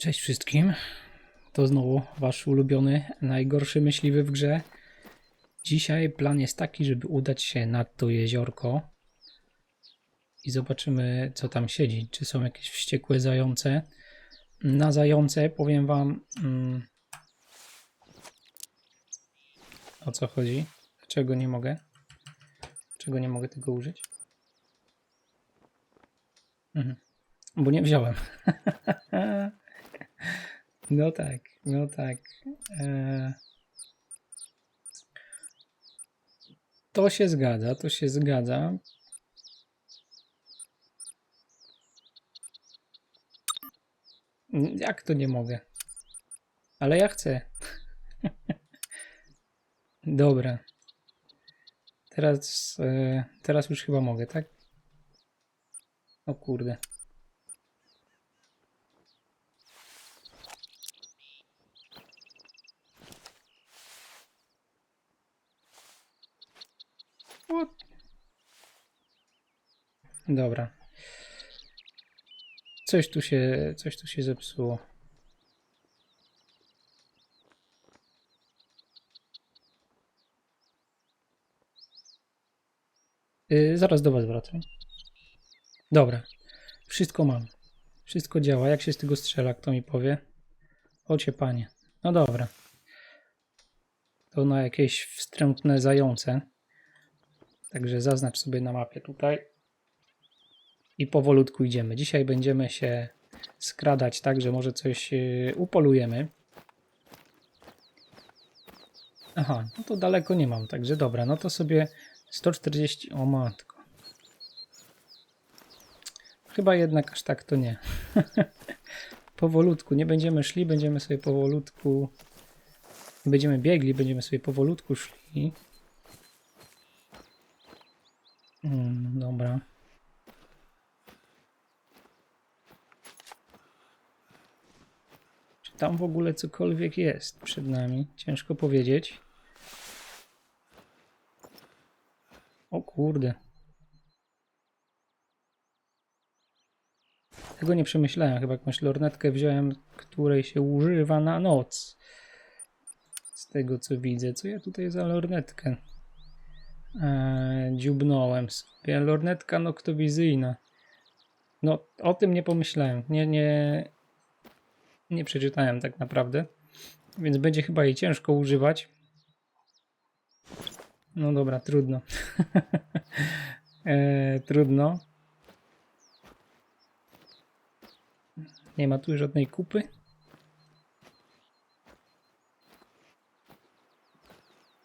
Cześć wszystkim. To znowu wasz ulubiony, najgorszy myśliwy w grze. Dzisiaj plan jest taki, żeby udać się nad to jeziorko i zobaczymy, co tam siedzi. Czy są jakieś wściekłe zające? Na zające powiem wam, mm, o co chodzi. Dlaczego nie mogę? Dlaczego nie mogę tego użyć? Mhm. Bo nie wziąłem. No tak, no tak. E... To się zgadza, to się zgadza. Jak to nie mogę? Ale ja chcę. Dobra. Teraz, e, teraz już chyba mogę, tak? O kurde. Dobra. Coś tu się, coś tu się zepsuło. Yy, zaraz do was wracam. Dobra. Wszystko mam. Wszystko działa. Jak się z tego strzela, kto mi powie? Ocie panie. No dobra. To na jakieś wstrętne zające. Także zaznacz sobie na mapie tutaj. I powolutku idziemy. Dzisiaj będziemy się skradać tak, że może coś yy, upolujemy. Aha, no to daleko nie mam, także dobra, no to sobie 140, o matko. Chyba jednak aż tak to nie. powolutku, nie będziemy szli, będziemy sobie powolutku, będziemy biegli, będziemy sobie powolutku szli. Mm, dobra. Tam w ogóle cokolwiek jest przed nami? Ciężko powiedzieć. O kurde. Tego nie przemyślałem. Chyba jakąś lornetkę wziąłem, której się używa na noc. Z tego co widzę. Co ja tutaj za lornetkę? Eee, dziubnąłem sobie. Lornetka noktowizyjna. No, o tym nie pomyślałem. Nie, nie, nie przeczytałem tak naprawdę. Więc będzie chyba jej ciężko używać. No dobra, trudno. eee, trudno. Nie ma tu żadnej kupy.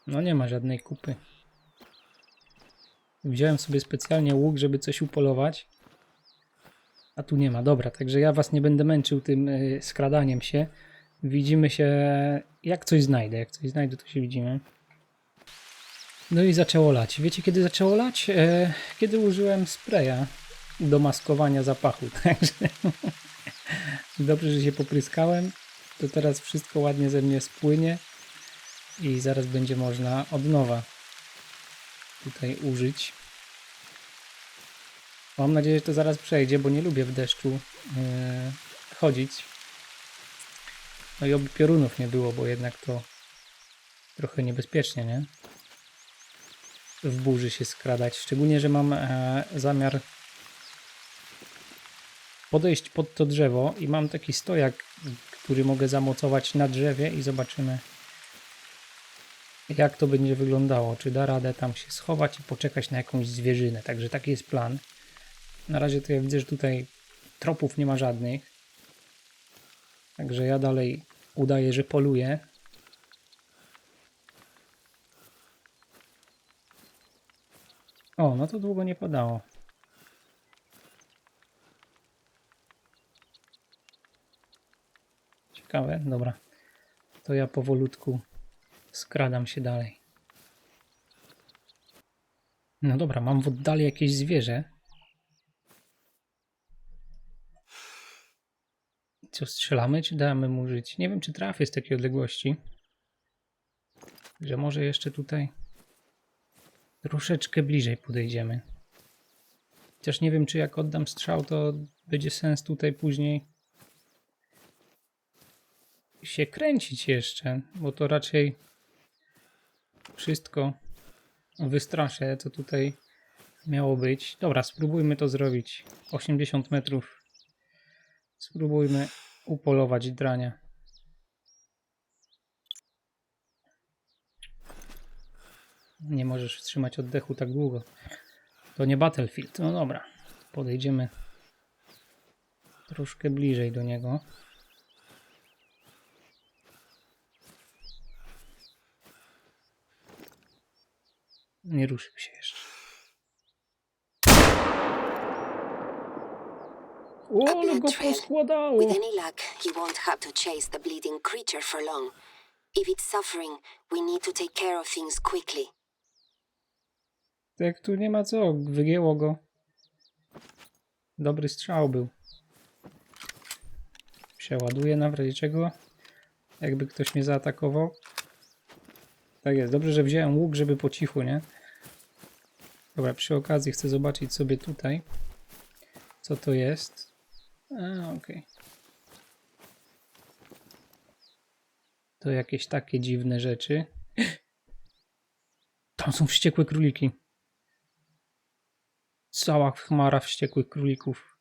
No nie ma żadnej kupy. Wziąłem sobie specjalnie łuk, żeby coś upolować. A tu nie ma. Dobra, także ja was nie będę męczył tym y, skradaniem się. Widzimy się, jak coś znajdę. Jak coś znajdę, to się widzimy. No i zaczęło lać. Wiecie, kiedy zaczęło lać? E, kiedy użyłem spraya do maskowania zapachu. Także dobrze, że się popryskałem. To teraz wszystko ładnie ze mnie spłynie i zaraz będzie można od nowa tutaj użyć. Mam nadzieję, że to zaraz przejdzie, bo nie lubię w deszczu e, chodzić. No i oby piorunów nie było, bo jednak to trochę niebezpiecznie, nie? W burzy się skradać. Szczególnie, że mam e, zamiar podejść pod to drzewo i mam taki stojak, który mogę zamocować na drzewie i zobaczymy jak to będzie wyglądało. Czy da radę tam się schować i poczekać na jakąś zwierzynę. Także taki jest plan. Na razie to ja widzę, że tutaj tropów nie ma żadnych. Także ja dalej udaję, że poluję. O, no to długo nie padało. Ciekawe, dobra. To ja powolutku skradam się dalej. No dobra, mam w oddali jakieś zwierzę. Co, strzelamy, czy damy mu żyć? Nie wiem, czy trafię z takiej odległości. Że może jeszcze tutaj troszeczkę bliżej podejdziemy. Chociaż nie wiem, czy jak oddam strzał, to będzie sens tutaj później się kręcić jeszcze, bo to raczej wszystko wystraszę, co tutaj miało być. Dobra, spróbujmy to zrobić. 80 metrów. Spróbujmy upolować drania. Nie możesz wstrzymać oddechu tak długo. To nie Battlefield. No dobra. Podejdziemy troszkę bliżej do niego. Nie ruszył się jeszcze. O, ale go poskładało! With any luck, he won't have to chase the bleeding creature for long. If it's suffering, we need to take care of things quickly. Tak tu nie ma co, wygięło go. Dobry strzał był. Przeładuję na w razie czego. Jakby ktoś mnie zaatakował. Tak jest, dobrze, że wziąłem łuk, żeby po cichu, nie? Dobra, przy okazji chcę zobaczyć sobie tutaj, co to jest. Okej. To jakieś takie dziwne rzeczy. Tam są wściekłe króliki. Cała chmara wściekłych królików.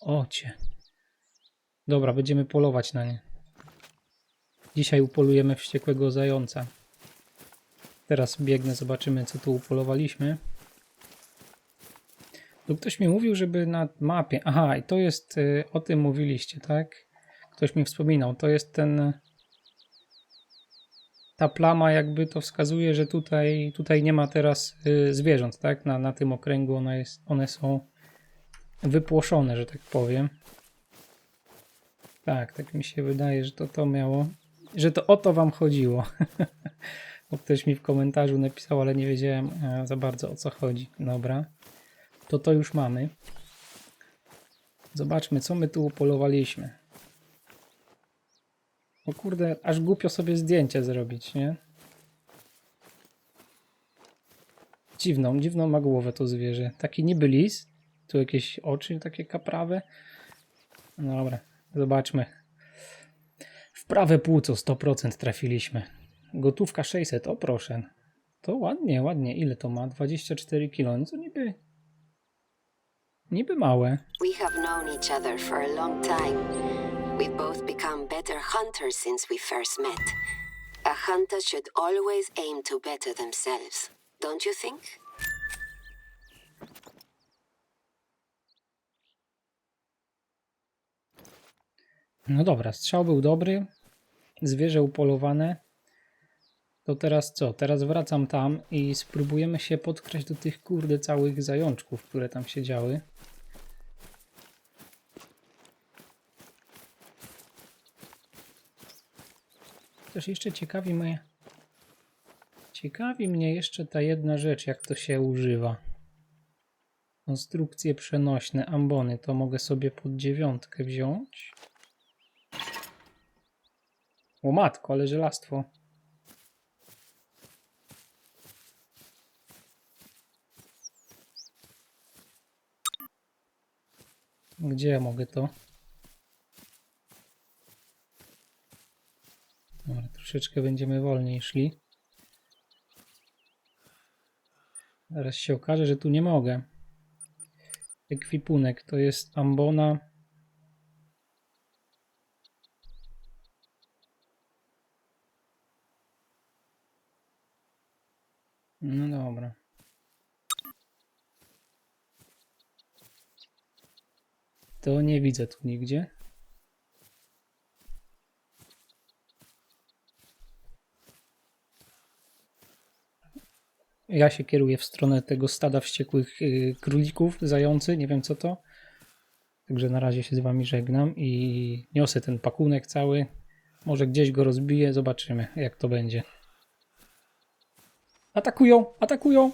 Ocie. Dobra, będziemy polować na nie. Dzisiaj upolujemy wściekłego zająca. Teraz biegnę, zobaczymy co tu upolowaliśmy. Tu ktoś mi mówił, żeby na mapie... Aha, i to jest... y, O tym mówiliście, tak? Ktoś mi wspominał. To jest ten... Ta plama jakby to wskazuje, że tutaj, tutaj nie ma teraz y, zwierząt, tak? Na, na tym okręgu one, jest, one są wypłoszone, że tak powiem. Tak, tak mi się wydaje, że to to miało... Że to o to wam chodziło. Bo ktoś mi w komentarzu napisał, ale nie wiedziałem e, za bardzo o co chodzi. Dobra. To to już mamy. Zobaczmy, co my tu upolowaliśmy. O kurde, aż głupio sobie zdjęcie zrobić, nie? Dziwną, dziwną ma głowę to zwierzę. Taki niby lis. Tu jakieś oczy takie kaprawe. No Dobra, zobaczmy. W prawe płuco 100% trafiliśmy. Gotówka 600, o proszę. To ładnie, ładnie. Ile to ma? 24 kg. No to niby... Niby małe. We have known each other for a long time. We've both become better hunters since we first met. A hunter should always aim to better themselves, don't you think? No dobra, strzał był dobry. Zwierzę upolowane. To teraz co? Teraz wracam tam i spróbujemy się podkraść do tych kurde całych zajączków, które tam siedziały. Też jeszcze ciekawi mnie. Ciekawi mnie jeszcze ta jedna rzecz, jak to się używa. Konstrukcje przenośne, ambony, to mogę sobie pod dziewiątkę wziąć. O matko, ale żelastwo. Gdzie ja mogę to? Dobra, troszeczkę będziemy wolniej szli. Zaraz się okaże, że tu nie mogę. Ekwipunek to jest ambona. No dobra. To nie widzę tu nigdzie. Ja się kieruję w stronę tego stada wściekłych y, królików, zający, nie wiem co to. Także na razie się z wami żegnam i niosę ten pakunek cały. Może gdzieś go rozbiję, zobaczymy jak to będzie. Atakują, atakują!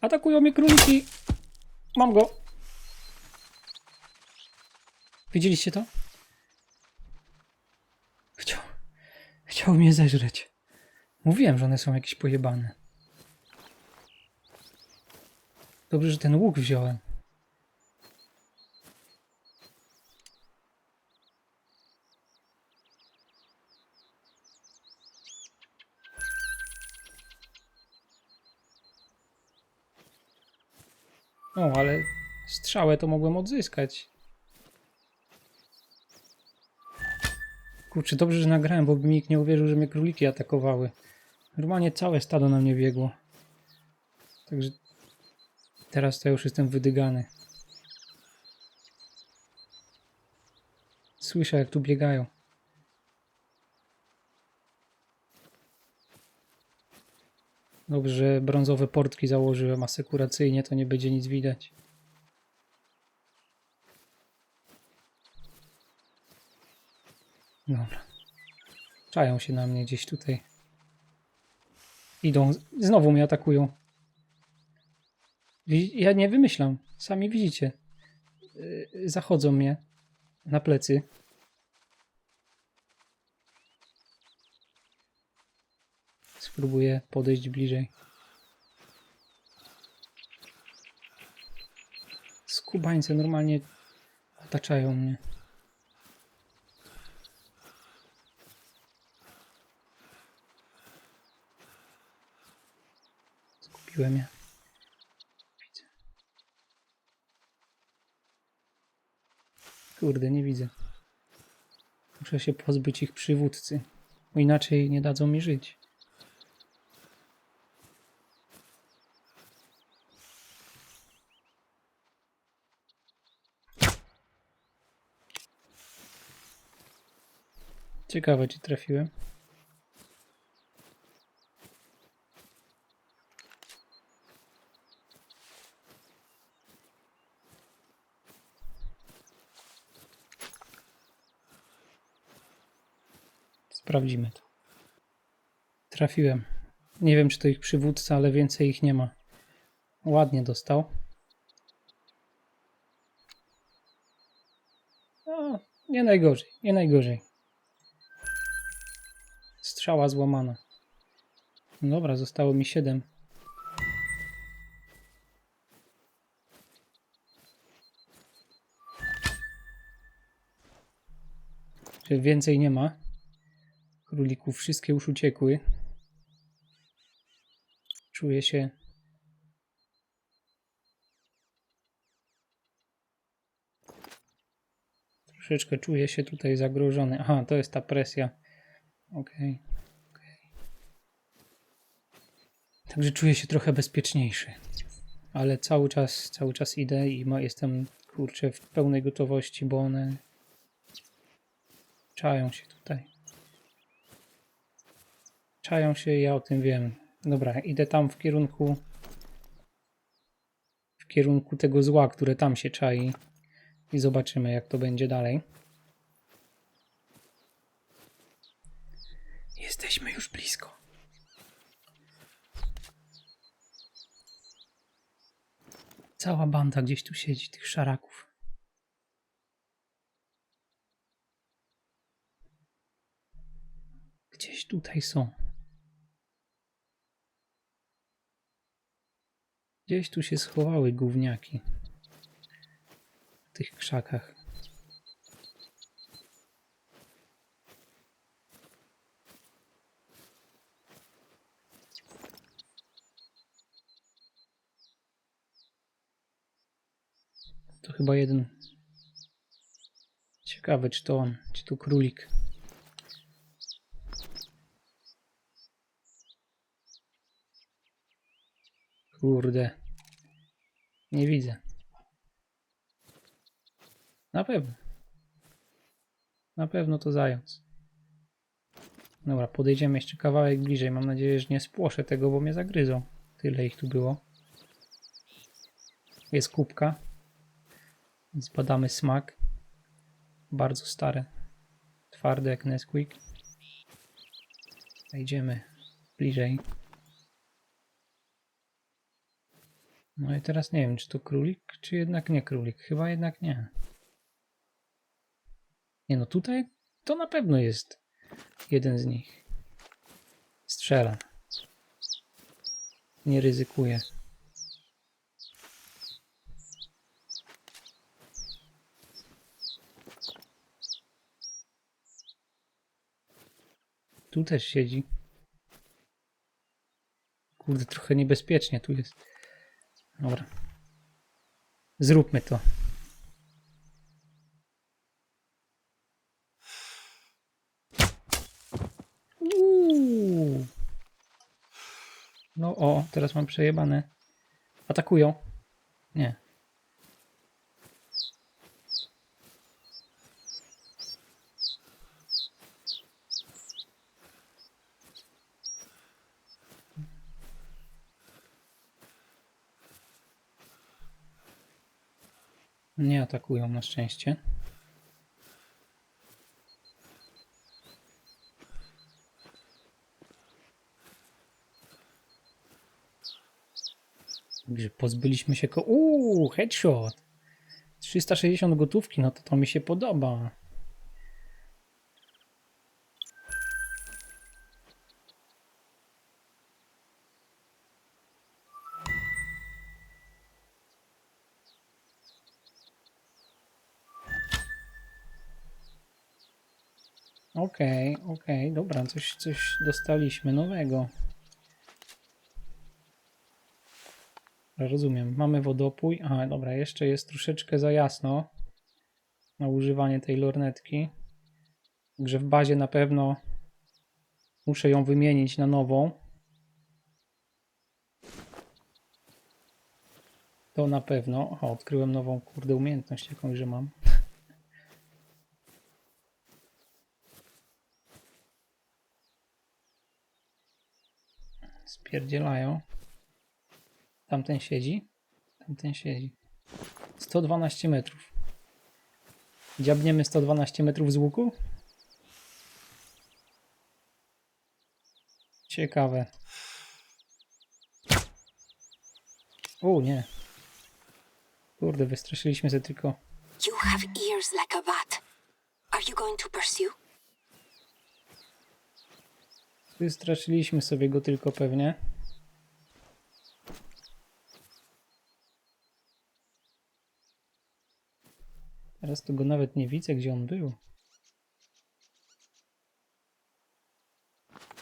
Atakują mnie króliki! Mam go! Widzieliście to? Chciał, chciał mnie zeżreć. Mówiłem, że one są jakieś pojebane. Dobrze, że ten łuk wziąłem. No, ale strzałę to mogłem odzyskać. Kurczę, dobrze, że nagrałem, bo by nikt nie uwierzył, że mnie króliki atakowały. Normalnie całe stado na mnie biegło. Także teraz to już jestem wydygany. Słyszę, jak tu biegają. Dobrze, brązowe portki założyłem asekuracyjnie, to nie będzie nic widać. Dobra. Czają się na mnie gdzieś tutaj. Idą. Znowu mnie atakują. Ja nie wymyślam. Sami widzicie. Yy, Zachodzą mnie na plecy. Spróbuję podejść bliżej. Skubańce normalnie otaczają mnie. Skupiłem je. Kurde, nie widzę. Muszę się pozbyć ich przywódcy, bo inaczej nie dadzą mi żyć. Ciekawe, czy trafiłem. Sprawdzimy to. Trafiłem. Nie wiem, czy to ich przywódca, ale więcej ich nie ma. Ładnie dostał. No, nie najgorzej, nie najgorzej. Strzała złamana. Dobra, zostało mi 7. Czy więcej nie ma? Królików wszystkie już uciekły. Czuję się. Troszeczkę czuję się tutaj zagrożony. Aha, to jest ta presja. Okej. okej. Także czuję się trochę bezpieczniejszy. Ale cały czas, cały czas idę i ma, jestem kurczę w pełnej gotowości, bo one czają się tutaj. Czają się, ja o tym wiem. Dobra, idę tam w kierunku w kierunku tego zła, które tam się czai i zobaczymy jak to będzie dalej. Jesteśmy już blisko. Cała banda gdzieś tu siedzi, tych szaraków. Gdzieś tutaj są. Gdzieś tu się schowały gówniaki. W tych krzakach. To chyba jeden. Ciekawe, czy to on, czy to królik. Kurde. Nie widzę. Na pewno. Na pewno to zając. Dobra, podejdziemy jeszcze kawałek bliżej. Mam nadzieję, że nie spłoszę tego, bo mnie zagryzą. Tyle ich tu było. Jest kubka. Więc badamy smak. Bardzo stare. Twarde jak Nesquik. Wejdziemy bliżej. No i teraz nie wiem, czy to królik, czy jednak nie królik. Chyba jednak nie. Nie no, tutaj to na pewno jest jeden z nich. Strzelam. Nie ryzykuję. Tu też siedzi. Kurde, trochę niebezpiecznie tu jest. Dobra. Zróbmy to. Uuu. No o, teraz mam przejebane. Atakują. Nie. Nie atakują na szczęście. Także pozbyliśmy się ko... Uuu, headshot! 360 gotówki, no to to mi się podoba. Okej, okej, dobra, coś, coś dostaliśmy nowego. Rozumiem, mamy wodopój. A, dobra, jeszcze jest troszeczkę za jasno na używanie tej lornetki. Także w bazie na pewno muszę ją wymienić na nową. To na pewno. O, odkryłem nową, kurde, umiejętność jakąś, że mam. Spierdzielają. Tamten siedzi. Tamten siedzi. 112 metrów. Dziabniemy 112 metrów z łuku? Ciekawe. O nie. Kurde, wystraszyliśmy się tylko. You have ears like a bat. Are you going to pursue? Wystraszyliśmy sobie go tylko pewnie. Teraz to go nawet nie widzę, gdzie on był.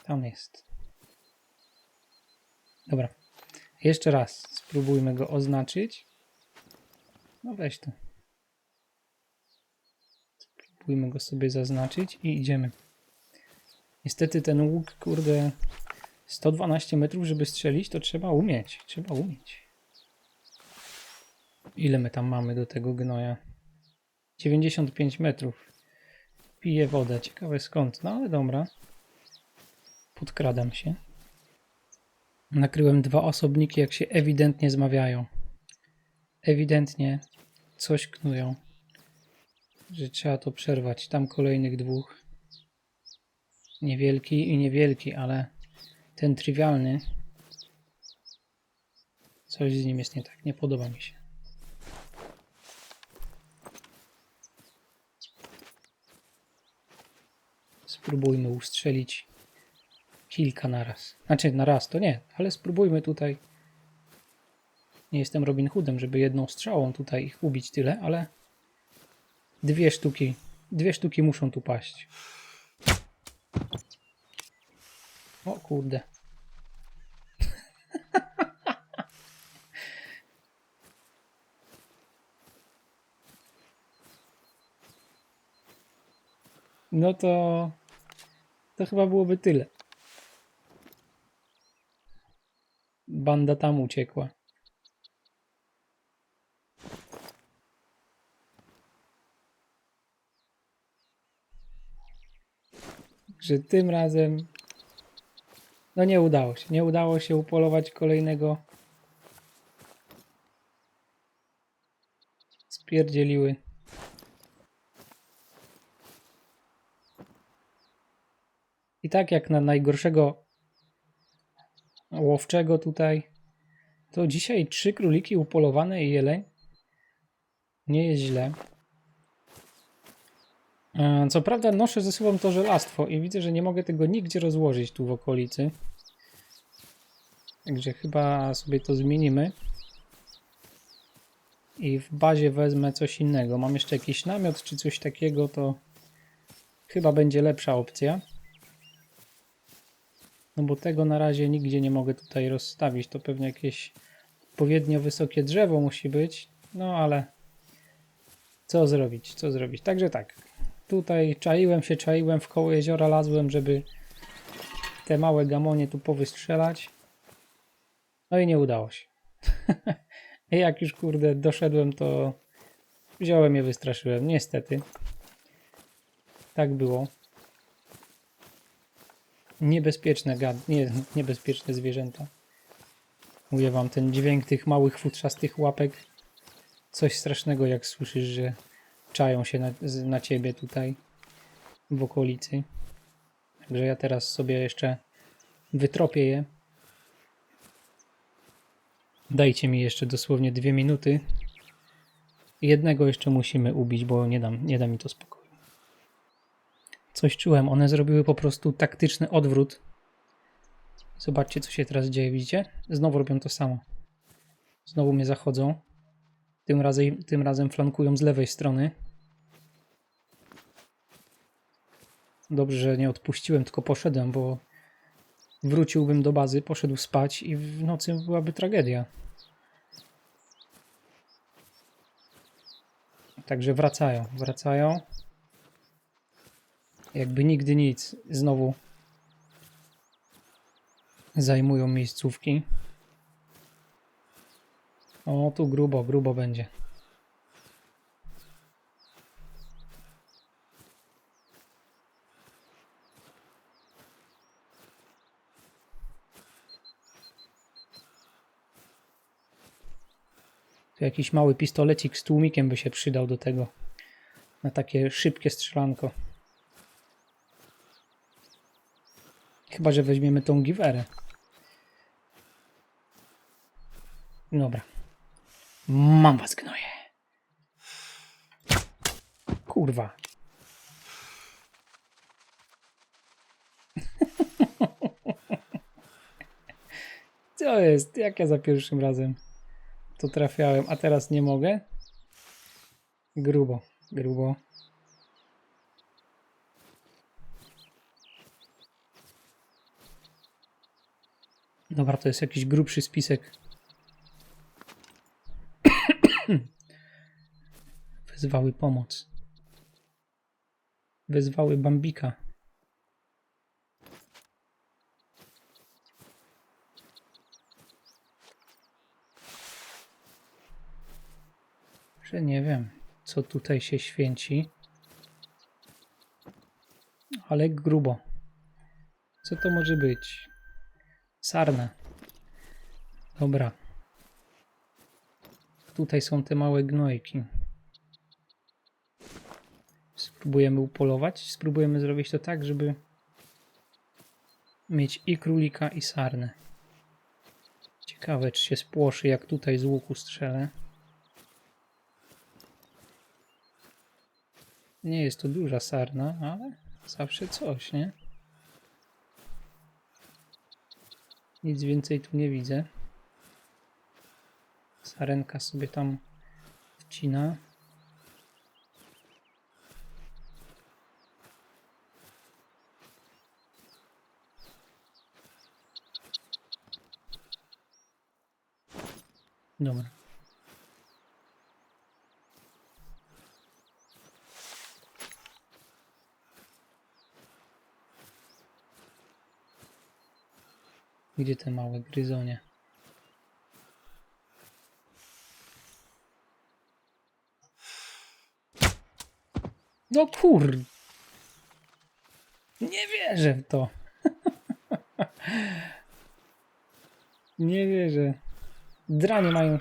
Tam jest. Dobra. Jeszcze raz spróbujmy go oznaczyć. No weź to. Spróbujmy go sobie zaznaczyć i idziemy. Niestety ten łuk, kurde, 112 metrów, żeby strzelić, to trzeba umieć. Trzeba umieć. Ile my tam mamy do tego gnoja? 95 metrów. Pije wodę. Ciekawe skąd. No ale dobra. Podkradam się. Nakryłem dwa osobniki, jak się ewidentnie zmawiają. Ewidentnie coś knują. Że trzeba to przerwać. Tam kolejnych dwóch. Niewielki i niewielki, ale ten trywialny. Coś z nim jest nie tak. Nie podoba mi się. Spróbujmy ustrzelić kilka na raz. Znaczy na raz to nie, ale spróbujmy tutaj. Nie jestem Robin Hoodem, żeby jedną strzałą tutaj ich ubić tyle, ale dwie sztuki, dwie sztuki muszą tu paść. O kurde. No to to chyba byłoby tyle. Banda tam uciekła. Że tym razem no nie udało się. Nie udało się upolować kolejnego. Spierdzieliły. I tak jak na najgorszego łowczego tutaj, to dzisiaj trzy króliki upolowane i jeleń. Nie jest źle. E, Co prawda noszę ze sobą to żelastwo i widzę, że nie mogę tego nigdzie rozłożyć tu w okolicy. Także chyba sobie to zmienimy. I w bazie wezmę coś innego. Mam jeszcze jakiś namiot czy coś takiego, to chyba będzie lepsza opcja. No bo tego na razie nigdzie nie mogę tutaj rozstawić. To pewnie jakieś odpowiednio wysokie drzewo musi być. No ale co zrobić, co zrobić? Także tak. Tutaj czaiłem się, czaiłem w koło jeziora, lazłem, żeby te małe gamonie tu powystrzelać. No i nie udało się. Jak już kurde doszedłem, to wziąłem je, wystraszyłem. Niestety. Tak było. Niebezpieczne gad, nie, niebezpieczne zwierzęta. Mówię wam, ten dźwięk tych małych futrzastych łapek. Coś strasznego, jak słyszysz, że czają się na, na ciebie tutaj w okolicy. Także ja teraz sobie jeszcze wytropię je. Dajcie mi jeszcze dosłownie dwie minuty. Jednego jeszcze musimy ubić, bo nie dam, nie da mi to spokoju. Coś czułem, one zrobiły po prostu taktyczny odwrót. Zobaczcie, co się teraz dzieje, widzicie? Znowu robią to samo. Znowu mnie zachodzą. Tym razem, tym razem flankują z lewej strony. Dobrze, że nie odpuściłem, tylko poszedłem, bo wróciłbym do bazy, poszedł spać i w nocy byłaby tragedia. Także wracają, wracają. Jakby nigdy nic, znowu zajmują miejscówki. O, tu grubo, grubo będzie. Jakiś mały pistolecik z tłumikiem by się przydał do tego. Na takie szybkie strzelanko. Chyba, że weźmiemy tą giwerę. Dobra. Mam was gnoje. Kurwa. Co jest? Jak ja za pierwszym razem to trafiałem, a teraz nie mogę? Grubo, grubo. Dobra, to jest jakiś grubszy spisek. Wezwały pomoc. Wezwały Bambika. Że nie wiem, co tutaj się święci. Ale grubo. Co to może być? Sarna. Dobra. Tutaj są te małe gnojki. Spróbujemy upolować. Spróbujemy zrobić to tak, żeby mieć i królika, i sarnę. Ciekawe, czy się spłoszy, jak tutaj z łuku strzelę. Nie jest to duża sarna, ale zawsze coś, nie? Nic więcej tu nie widzę. Sarenka sobie tam wcina. Dobra. Gdzie te małe gryzonie? No kur... Nie wierzę w to. Nie wierzę. Dranie mają...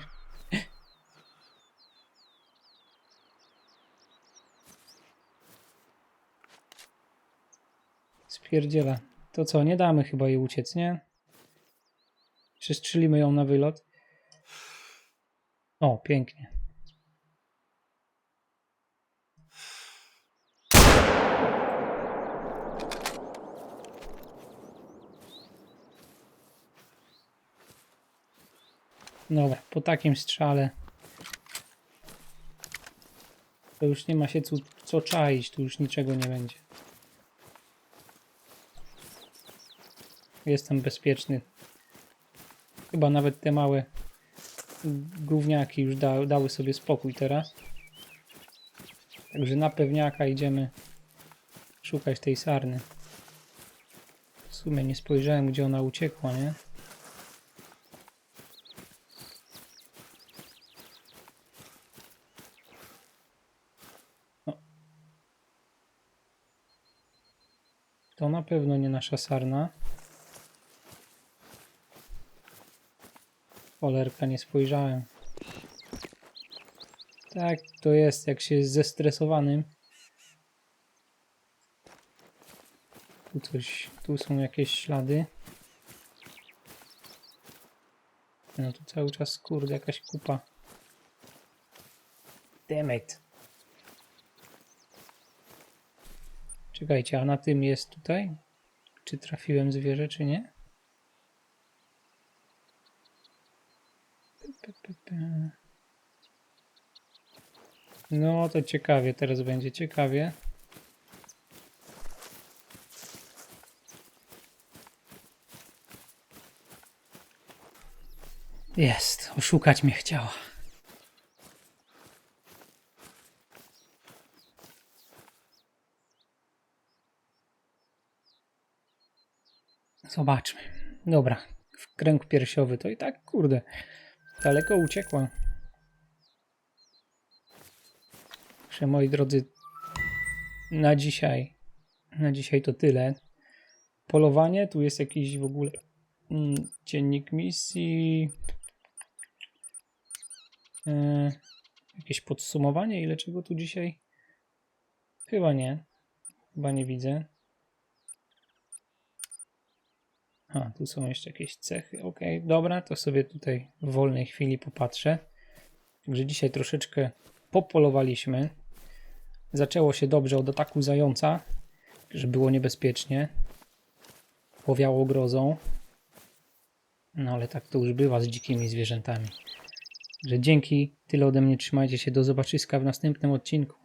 Spierdziela. To co, nie damy chyba jej uciec, nie? Przestrzelimy ją na wylot. O, pięknie. Dobra, po takim strzale to już nie ma się co, co czaić, tu już niczego nie będzie. Jestem bezpieczny. Chyba nawet te małe gówniaki już da, dały sobie spokój teraz. Także na pewniaka idziemy szukać tej sarny. W sumie nie spojrzałem, gdzie ona uciekła, nie? To na pewno nie nasza sarna. Cholerka, nie spojrzałem. Tak, to jest, jak się jest zestresowanym. Tu coś, tu są jakieś ślady. No tu cały czas, kurde, jakaś kupa. Damn it. Czekajcie, a na tym jest tutaj? Czy trafiłem zwierzę, czy nie? No to ciekawie, teraz będzie ciekawie. Jest, oszukać mnie chciała. Zobaczmy. Dobra, w kręg piersiowy to i tak, kurde, daleko uciekła. Także moi drodzy, na dzisiaj, na dzisiaj to tyle. Polowanie, tu jest jakiś w ogóle mm, dziennik misji. E, jakieś podsumowanie, ile czego tu dzisiaj? Chyba nie. Chyba nie widzę. A, tu są jeszcze jakieś cechy. Ok, dobra, to sobie tutaj w wolnej chwili popatrzę. Także dzisiaj troszeczkę popolowaliśmy. Zaczęło się dobrze od ataku zająca, że było niebezpiecznie. Powiało grozą. No ale tak to już bywa z dzikimi zwierzętami. Że dzięki, tyle ode mnie, trzymajcie się, do zobaczyska w następnym odcinku.